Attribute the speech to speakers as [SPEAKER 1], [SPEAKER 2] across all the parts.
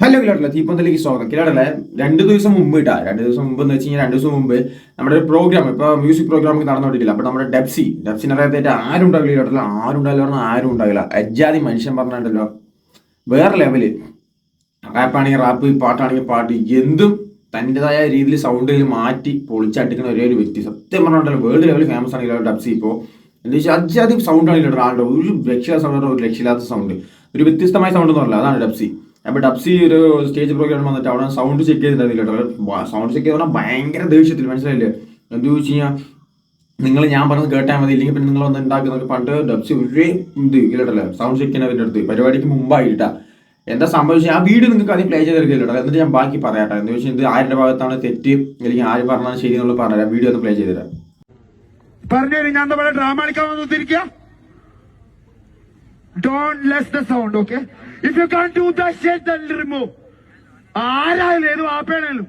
[SPEAKER 1] Hello കിലാടല്ല തീപ്പന്തലേക്ക് സ്വാഗതം. കിലോട്ടല്ല രണ്ട് ദിവസം മുമ്പ് ഇട്ടാ രണ്ട് ദിവസം മുമ്പ് എന്ന് വെച്ച് കഴിഞ്ഞാൽ രണ്ട് ദിവസം മുമ്പ് നമ്മുടെ ഒരു പ്രോഗ്രാം ഇപ്പൊ മ്യൂസിക് പ്രോഗ്രാം നടന്നുകൊണ്ടിരിക്കില്ല അപ്പൊ നമ്മുടെ ഡെപ്സി ഡെപ്സിനെ അറിയാത്തായിട്ട് ആരും ഉണ്ടാവില്ല കിലാടല്ല ആരും ഉണ്ടാവില്ല പറഞ്ഞാൽ ആരും ഉണ്ടാവില്ല. അജാതി മനുഷ്യൻ പറഞ്ഞിട്ടുണ്ടല്ലോ. വേറെ ലെവൽ റാപ്പാണെങ്കിൽ റാപ്പ് പാട്ടാണെങ്കിൽ പാട്ട്. എന്തും തന്റെതായ രീതിയിൽ സൗണ്ടിൽ മാറ്റി പൊളിച്ചടിക്കുന്ന ഒരേ ഒരു വ്യക്തി. സത്യം പറഞ്ഞിട്ടുണ്ടല്ലോ വേൾഡ് ലെവലിൽ ഫേമസ് ആണ് കിലോ ഡബ്സി ഇപ്പോൾ എന്താ വെച്ചാൽ അജാതി സൗണ്ട് ആണെങ്കിൽ ആളുടെ ഒരു രക്ഷയില്ലാത്ത സൗണ്ട് ഒരു രക്ഷയില്ലാത്ത സൗണ്ട് ഒരു വ്യത്യസ്തമായ സൗണ്ട് എന്ന് പറഞ്ഞില്ല. അതാണ് ഡബ്സി അപ്പൊ ഡബ്സി ഒരു സ്റ്റേജ് പ്രോഗ്രാം വന്നിട്ട് അവിടെ സൗണ്ട് ചെക്ക് ചെയ്തിട്ടുണ്ടായിരുന്നില്ല സൗണ്ട് ചെക്ക് ചെയ്ത് പറഞ്ഞാൽ ഭയങ്കര ദേഷ്യത്തിൽ മനസ്സിലായില്ലേ? എന്ത് വെച്ച് കഴിഞ്ഞാൽ നിങ്ങൾ ഞാൻ പറഞ്ഞത് കേട്ടാൽ മതി ഇല്ലെങ്കിൽ പിന്നെ നിങ്ങൾ ഒന്ന് ഉണ്ടാക്കുന്നൊക്കെ പണ്ട് ഡബ്സി ഒരേ ഇത് ഇല്ലട്ടല്ലേ സൗണ്ട് ചെക്ക് ചെയ്യുന്നതിന്റെ അടുത്ത്. പരിപാടിക്ക് മുമ്പായിട്ടാ. എന്താ സംഭവിച്ചത്? ആ വീഡിയോ നിങ്ങൾക്ക് ആദ്യം പ്ലേ ചെയ്തെടുക്കില്ല എന്നിട്ട് ഞാൻ ബാക്കി പറയാട്ടോ എന്താ വെച്ചാൽ ഇത് ആരുടെ ഭാഗത്താണ് തെറ്റ് അല്ലെങ്കിൽ ആര് പറഞ്ഞാൽ ശരി എന്നുള്ളത് പറഞ്ഞുതരാം വീഡിയോ ഒന്ന് പ്ലേ ചെയ്തുതരാം
[SPEAKER 2] പറഞ്ഞു ഞാൻ ഡ്രാമ കളിക്കാൻ don't less the sound okay if you can do the remove ആരായാലും ഏത് വാപ്പയാണേലും.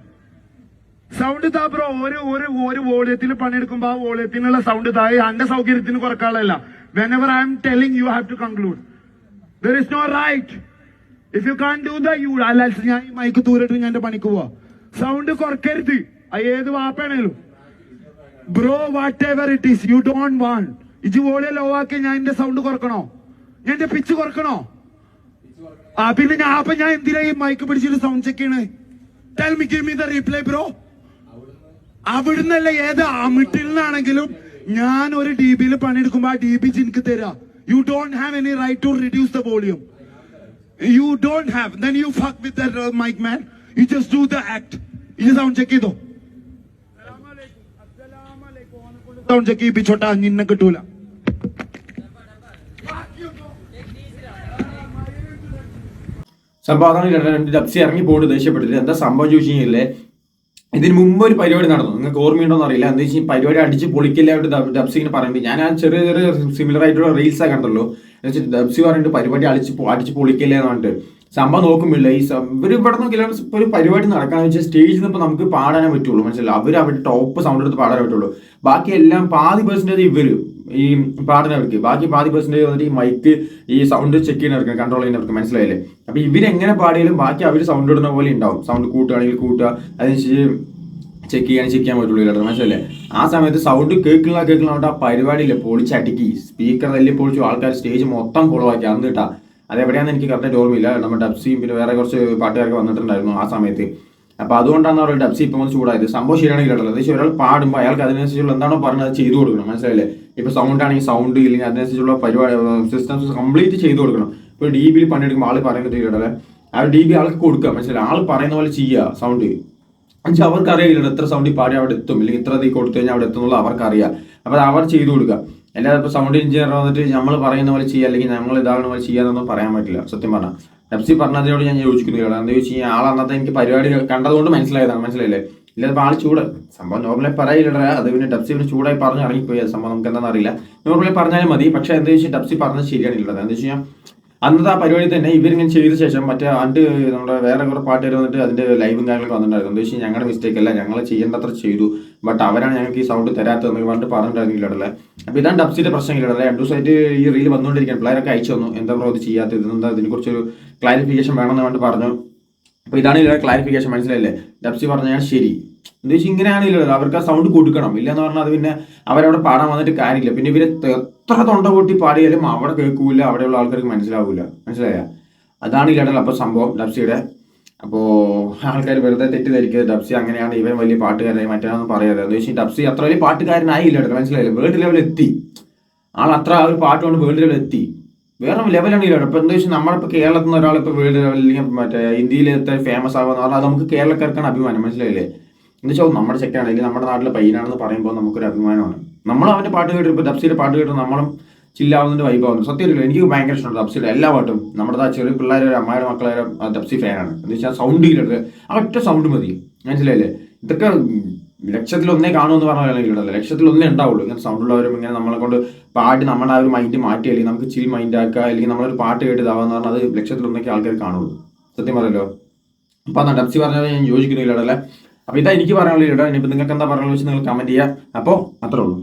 [SPEAKER 2] സൗണ്ട് താ ബ്രോ ഒരു ഒരു ഒരു വോളിയത്തിൽ പണിയെടുക്കുമ്പോ ആ വോളിയത്തിനുള്ള സൗണ്ട് താ. എന്റെ സൗകര്യത്തിന് കുറക്കാളല്ല. Whenever I am telling you have to conclude there is no right if you can do the you അല്ല ഞാൻ ഈ മൈക്ക് ദൂരിട്ട് ഞാൻ എന്റെ പണിക്ക് പോവാ. സൗണ്ട് കുറക്കരുത്. ഏത് വാപ്പയാണേലും. Bro whatever it is you don't want is volume low ആക്കി ഞാൻ എന്റെ സൗണ്ട് കുറക്കണോ? ഞാൻ എന്റെ പിച്ച് കുറക്കണോ? ആ പിന്നെ ഞാൻ അപ്പൊ ഞാൻ എന്തിനാ ഈ മൈക്ക് പിടിച്ചിട്ട് സൗണ്ട് ചെക്ക് ചെയ്യണേ? Tell me give me the reply bro അവിടുന്നല്ല ഏത്? അമിട്ടിൽ നിന്നാണെങ്കിലും ഞാൻ ഒരു ഡി ബിയിൽ പണിയെടുക്കുമ്പോ ആ ഡി ബി എനിക്ക് തരാ. You don't have any right to reduce the volume you don't have then you fuck with mic man you just do the act ഇത് സൗണ്ട് ചെക്ക് ചെയ്തോ? സൗണ്ട് ചെക്ക് ചെയ്യിപ്പിച്ചോട്ടാ നിന്നെ കിട്ടൂല.
[SPEAKER 1] സംഭവം അതാണ് രണ്ട് ഡബ്സി ഇറങ്ങി പോയിട്ട് ദേഷ്യപ്പെട്ടിട്ട് എന്താ സംഭവം ചോദിച്ചു കഴിഞ്ഞാൽ ഇതിന് മുമ്പ് ഒരു പരിപാടി നടന്നു. നിങ്ങൾക്ക് ഓർമ്മയുണ്ടോ അറിയില്ല. എന്താ വെച്ചാൽ പരിപാടി അടിച്ച് പൊളിക്കില്ല ഡബ്സി ഇങ്ങനെ പറയുന്നത് ഞാൻ ആ ചെറിയ ചെറിയ സിമിലർ ആയിട്ടുള്ള റീൽസാ കണ്ടല്ലോ എന്ന് വെച്ചാൽ ഡബ്സി പറഞ്ഞിട്ട് പരിപാടി അടിച്ച് അടിച്ച് പൊളിക്കില്ല എന്ന് പറഞ്ഞിട്ട്. സംഭവം നോക്കുമില്ല ഈ ഇവർ ഇവിടെ നോക്കില്ല ഒരു പരിപാടി നടക്കാന്ന് വെച്ചാൽ സ്റ്റേജിൽ നിന്ന് ഇപ്പൊ നമുക്ക് പാടാനേ പറ്റുള്ളൂ മനസ്സിലായി? അവർ അവരുടെ ടോപ്പ് സൗണ്ട് എടുത്ത് പാടാനേ പറ്റുള്ളൂ. ബാക്കി എല്ലാം പാതി പേഴ്സന്റേജ് ഇവർ ഈ പാടുന്നവർക്ക് ബാക്കി പാതി പേഴ്സന്റേജ് വന്നിട്ട് ഈ മൈക്ക് ഈ സൗണ്ട് ചെക്ക് ചെയ്യുന്നവർക്ക് കൺട്രോൾ ചെയ്യുന്നവർക്ക് മനസ്സിലായില്ലേ? അപ്പോൾ ഇവരെങ്ങനെ പാടിയാലും ബാക്കി അവർ സൗണ്ട് ഇടുന്ന പോലെ ഉണ്ടാവും സൗണ്ട് കൂട്ടുകയാണെങ്കിൽ കൂട്ടുക അതിനനുസരിച്ച് ചെക്ക് ചെയ്യാൻ ചെക്ക് ചെയ്യാൻ പറ്റുള്ളൂ ഇല്ലാട്ടോ മനസ്സിലല്ലേ ആ സമയത്ത് സൗണ്ട് കേൾക്കില്ല കേൾക്കില്ല ആ പരിപാടിയില്ലേ പൊളിച്ചടുക്കി. സ്പീക്കർ തല്ലി പൊളിച്ചു ആൾക്കാർ സ്റ്റേജ് മൊത്തം കുളവാക്കി അന്ന് കിട്ടാ അതെവിടെയാണെന്ന് എനിക്ക് കറക്റ്റായിട്ട് ഓർമ്മയില്ല. നമ്മുടെ ഡബ്സിയും പിന്നെ വേറെ കുറച്ച് പാട്ടുകാരൊക്കെ വന്നിട്ടുണ്ടായിരുന്നു ആ സമയത്ത്. അപ്പൊ അതുകൊണ്ടാണ് അവരുടെ ഡബ്സി ഇപ്പൊ ഒന്ന് ചൂടായത്. സംഭവം ശരിയാണെങ്കിൽ കേട്ടത് പക്ഷേ ഒരാൾ പാടുമ്പോൾ അയാൾക്ക് അതിനനുസരിച്ചുള്ള എന്താണോ പറഞ്ഞത് അത് ചെയ്തു കൊടുക്കണം. മനസ്സിലായില്ലേ? ഇപ്പൊ സൗണ്ട് ആണെങ്കിൽ സൗണ്ട് ഇല്ലെങ്കിൽ അതിനനുസരിച്ചുള്ള പരിപാടി സിസ്റ്റംസ് കംപ്ലീറ്റ് ചെയ്തു കൊടുക്കണം. ഇപ്പൊ ഡി ബിയിൽ പണിയെടുക്കുമ്പോൾ ആൾ പറയുന്നത് കേട്ടല്ലേ ആ ഡി ബി ആൾക്ക് കൊടുക്കുക. മനസ്സിലായി ആൾ പറയുന്ന പോലെ ചെയ്യുക സൗണ്ട് എന്നുവെച്ചാൽ അവർക്ക് അറിയില്ല എത്ര സൗണ്ടിൽ പാടി അവിടെ എത്തും. അല്ലെങ്കിൽ ഇത്ര തീ കൊടുത്തു കഴിഞ്ഞാൽ അവിടെ എത്തുന്നുള്ള അവർക്കറിയാം. അവർക്ക് അറിയാം അപ്പൊ അവർ ചെയ്തു കൊടുക്കുക. അല്ലാതെ ഇപ്പോൾ സൗണ്ട് എഞ്ചിനീയർ വന്നിട്ട് നമ്മൾ പറയുന്ന പോലെ ചെയ്യുക അല്ലെങ്കിൽ നമ്മൾ ഇതാകുന്ന പോലെ ചെയ്യാന്നൊന്നും പറയാൻ പറ്റില്ല. സത്യം പറഞ്ഞാൽ ഡബ്സി പറഞ്ഞതിനോട് ഞാൻ യോജിക്കുന്നില്ല എന്താ വെച്ച് കഴിഞ്ഞാൽ ആൾ അന്നത്തെ എനിക്ക് പരിപാടി കണ്ടതുകൊണ്ട് മനസ്സിലായതാണ് മനസ്സിലായില്ലേ? ഇല്ലാതെ ഇപ്പോൾ ആൾ ചൂട്. സംഭവം നോർമലി പറയില്ല അത് പിന്നെ ഡബ്സി പിന്നെ ചൂടായി പറഞ്ഞ് ഇറങ്ങിപ്പോയി. സംഭവം നമുക്ക് എന്താണെന്ന് അറിയില്ല. നോർമലി പറഞ്ഞാലും മതി. പക്ഷേ എന്താ വെച്ചാൽ ഡബ്സി പറഞ്ഞത് ശരിയാണില്ല എന്താ വെച്ച് കഴിഞ്ഞാൽ അന്നത്തെ ആ പരിപാടി തന്നെ ഇവരിങ്ങനെ ചെയ്ത ശേഷം മറ്റേ അണ്ട് നമ്മുടെ വേറെ കുറെ പാട്ടുകാർ വന്നിട്ട് അതിന്റെ ലൈവും കാര്യങ്ങളൊക്കെ വന്നിട്ടുണ്ടായിരുന്നു. എന്താ വെച്ചാൽ ഞങ്ങളുടെ മിസ്റ്റേക്ക് അല്ല. ഞങ്ങൾ ചെയ്യേണ്ടത്ര ചെയ്തു. ബട്ട് അവരാണ് ഞങ്ങൾക്ക് ഈ സൗണ്ട് തരാത്തതെന്ന് പറഞ്ഞിട്ട് പറഞ്ഞിട്ടുണ്ടായിരുന്നില്ലടല്ലേ അപ്പൊ ഇതാണ് ഡബ്സിന്റെ ഇല്ലടല്ലേ രണ്ടു ദിവസമായിട്ട് ഈ റീൽ വന്നുകൊണ്ടിരിക്കുകയാണ്. പിള്ളേരൊക്കെ അയച്ചു തന്നു. എന്താ പ്രോ ഇത് ചെയ്യാത്തത്? ഇതെന്താ? ഇതിനെക്കുറിച്ചൊരു ക്ലാരിഫിക്കേഷൻ വേണമെന്ന് വേണ്ടി പറഞ്ഞു. അപ്പൊ ഇതാണ് ഇതിന്റെ ക്ലാരിഫിക്കേഷൻ മനസ്സിലായില്ലേ? ഡബ്സി പറഞ്ഞാൽ ശരി. എന്താ വെച്ചാൽ ഇങ്ങനെയാണ് ഇല്ലല്ലോ അവർക്ക് ആ സൗണ്ട് കൊടുക്കണം. ഇല്ലെന്ന് പറഞ്ഞാൽ അത് പിന്നെ അവരവിടെ പാടാൻ വന്നിട്ട് കാര്യമില്ല. പിന്നെ ഇവർ എത്ര തൊണ്ട പൊട്ടി പാടിയാലും അവിടെ കേൾക്കൂല. അവിടെയുള്ള ആൾക്കാർക്ക് മനസ്സിലാവൂല. മനസ്സിലായ? അതാണ് ഇല്ലാണ്ടല്ലോ അപ്പൊ സംഭവം ഡബ്സിയുടെ അപ്പോ ആൾക്കാർ വെറുതെ തെറ്റിദ്ധരിക്കുക ഡബ്സി അങ്ങനെയാണ് ഇവൻ വലിയ പാട്ടുകാരനായി മറ്റാണെന്ന് പറയാതെ. എന്താ വെച്ചാൽ ഡബ്സി അത്ര വലിയ പാട്ടുകാരനായില്ല മനസ്സിലായില്ല? വേൾഡ് ലെവലിൽ എത്തി. ആൾ അത്ര ഒരു പാട്ട് കൊണ്ട് വേൾഡ് ലെവൽ എത്തി വേറെ ലെവലാണ് ഇല്ല ഇപ്പൊ എന്താ വെച്ചാൽ നമ്മളിപ്പോ കേരളത്തിൽ നിന്ന് ഒരാൾ ഇപ്പൊ വേൾഡ് ലെവലിൽ മറ്റേ ഇന്ത്യയിൽ എത്ര ഫേമസ് ആകുമെന്ന് പറഞ്ഞാൽ അത് നമുക്ക് കേരളക്കാർക്കാണ് അഭിമാനം മനസ്സിലായില്ലേ? എന്ന് വെച്ചാൽ നമ്മുടെ ചെക്കാണ് അല്ലെങ്കിൽ നമ്മുടെ നാട്ടിലെ പയ്യനാണെന്ന് പറയുമ്പോൾ നമുക്കൊരു അഭിമാനമാണ്. നമ്മൾ അവന്റെ പാട്ട് കേട്ടിട്ട് ഇപ്പൊ ഡബ്സിയുടെ പാട്ട് കേട്ടിട്ട് നമ്മളും ചില്ലാവുന്നതിന്റെ വൈബാവുന്നു സത്യമല്ലോ എനിക്ക് ഭയങ്കര ഇഷ്ടമാണ് തപ്സിയുടെ എല്ലാ പാട്ടും നമ്മുടെ ആ ചെറിയ പിള്ളേരെ അമ്മയുടെ മക്കളെ തപ്സി ഫാനാണ്. എന്ന് വെച്ചാൽ സൗണ്ട് ഇല്ലത് ആ ഒറ്റ സൗണ്ട് മതി. മനസ്സിലായില്ലേ? ഇതൊക്കെ ലക്ഷത്തിൽ ഒന്നേ കാണുമെന്ന് പറഞ്ഞാൽ ലക്ഷത്തിൽ ഒന്നേ ഉണ്ടാവുള്ളൂ. ഇങ്ങനെ സൗണ്ട് ഉള്ളവരും ഇങ്ങനെ നമ്മളെ കൊണ്ട് പാട്ട് നമ്മുടെ ആ ഒരു മൈൻഡ് മാറ്റി അല്ലെങ്കിൽ നമുക്ക് ചിരി മൈൻഡ് ആക്കുക അല്ലെങ്കിൽ നമ്മളൊരു പാട്ട് കേട്ട് ഇതാവാന്ന് പറഞ്ഞാൽ അത് ലക്ഷത്തിൽ ഒന്നൊക്കെ ആൾക്കാർ കാണുള്ളൂ. സത്യം പറയല്ലോ അപ്പൊ അതാണ് ഡബ്സി പറഞ്ഞത് ഞാൻ യോജിക്കുന്നില്ല അല്ലേ? അപ്പൊ ഇതാ എനിക്ക് പറയാനുള്ള ഇടാ ഇനിയിപ്പോ നിങ്ങൾക്ക് എന്താ പറയാനുള്ള വെച്ച് നിങ്ങൾ കമന്റ് ചെയ്യുക. അപ്പോൾ അത്രേ ഉള്ളൂ.